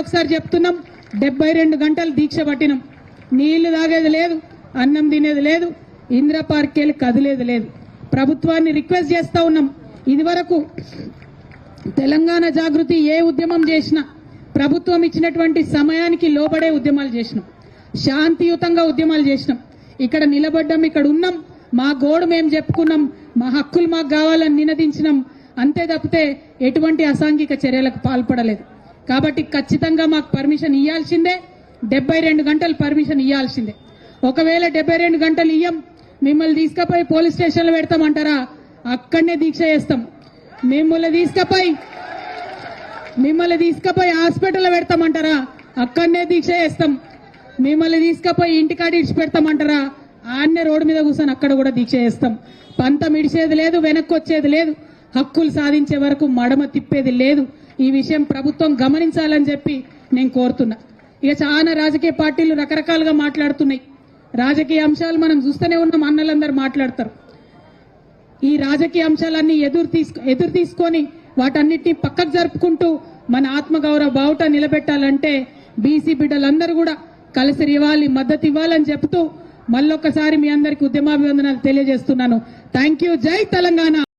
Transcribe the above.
ఒకసారి చెప్తున్నాం. డెబ్బై రెండు గంటలు దీక్ష పట్టినాం. నీళ్ళు తాగేది లేదు అన్నం తినేది లేదు ఇందిరా పార్క్ వెళ్ళి కదిలేది లేదు. ప్రభుత్వాన్ని రిక్వెస్ట్ చేస్తా ఉన్నాం. ఇదివరకు తెలంగాణ జాగృతి ఏ ఉద్యమం చేసినా ప్రభుత్వం ఇచ్చినటువంటి సమయానికి లోబడే ఉద్యమాలు చేసినాం. శాంతియుతంగా ఉద్యమాలు చేసినాం. ఇక్కడ నిలబడ్డాం ఇక్కడ ఉన్నాం. మా గోడు మేము చెప్పుకున్నాం. మా హక్కులు మాకు కావాలని నినదించినాం. అంతే తప్పితే ఎటువంటి అసాంఘిక చర్యలకు పాల్పడలేదు. కాబట్టి ఖచ్చితంగా మాకు పర్మిషన్ ఇవ్వాల్సిందే డెబ్బై రెండు గంటలు పర్మిషన్ ఇవ్వాల్సిందే ఒకవేళ డెబ్బై రెండు గంటలు ఇయ్యం మిమ్మల్ని తీసుకపోయి పోలీస్ స్టేషన్లో పెడతామంటారా? అక్కడనే దీక్ష చేస్తాం. మిమ్మల్ని తీసుకపోయి మిమ్మల్ని తీసుకపోయి హాస్పిటల్లో పెడతామంటారా? అక్కడనే దీక్ష చేస్తాం. మిమ్మల్ని తీసుకపోయి ఇంటికాడ ఇడిచి పెడతామంటారా ఆన్నే రోడ్డు మీద కూర్చొని అక్కడ కూడా దీక్ష చేస్తాం. పంతం ఇడిచేది లేదు వెనక్కి వచ్చేది లేదు. హక్కులు సాధించే వరకు మడమ తిప్పేది లేదు. ఈ విషయం ప్రభుత్వం గమనించాలని చెప్పి నేను కోరుతున్నా. ఇక చాలా రాజకీయ పార్టీలు రకరకాలుగా మాట్లాడుతున్నాయి. రాజకీయ అంశాలు మనం చూస్తూనే ఉన్నాం అన్నలందరూ మాట్లాడతారు. ఈ రాజకీయ అంశాలన్నీ ఎదురు తీసుకు ఎదురు తీసుకొని వాటన్నిటిని పక్కకు జరుపుకుంటూ మన ఆత్మగౌరవ బావుట నిలబెట్టాలంటే బీసీ బిడ్డలందరూ కూడా కలిసి ఇవ్వాలి మద్దతు ఇవ్వాలని చెప్తూ మళ్ళొక్కసారి మీ అందరికి ఉద్యమాభివందనాలు తెలియజేస్తున్నాను. Thank you. జై తెలంగాణ.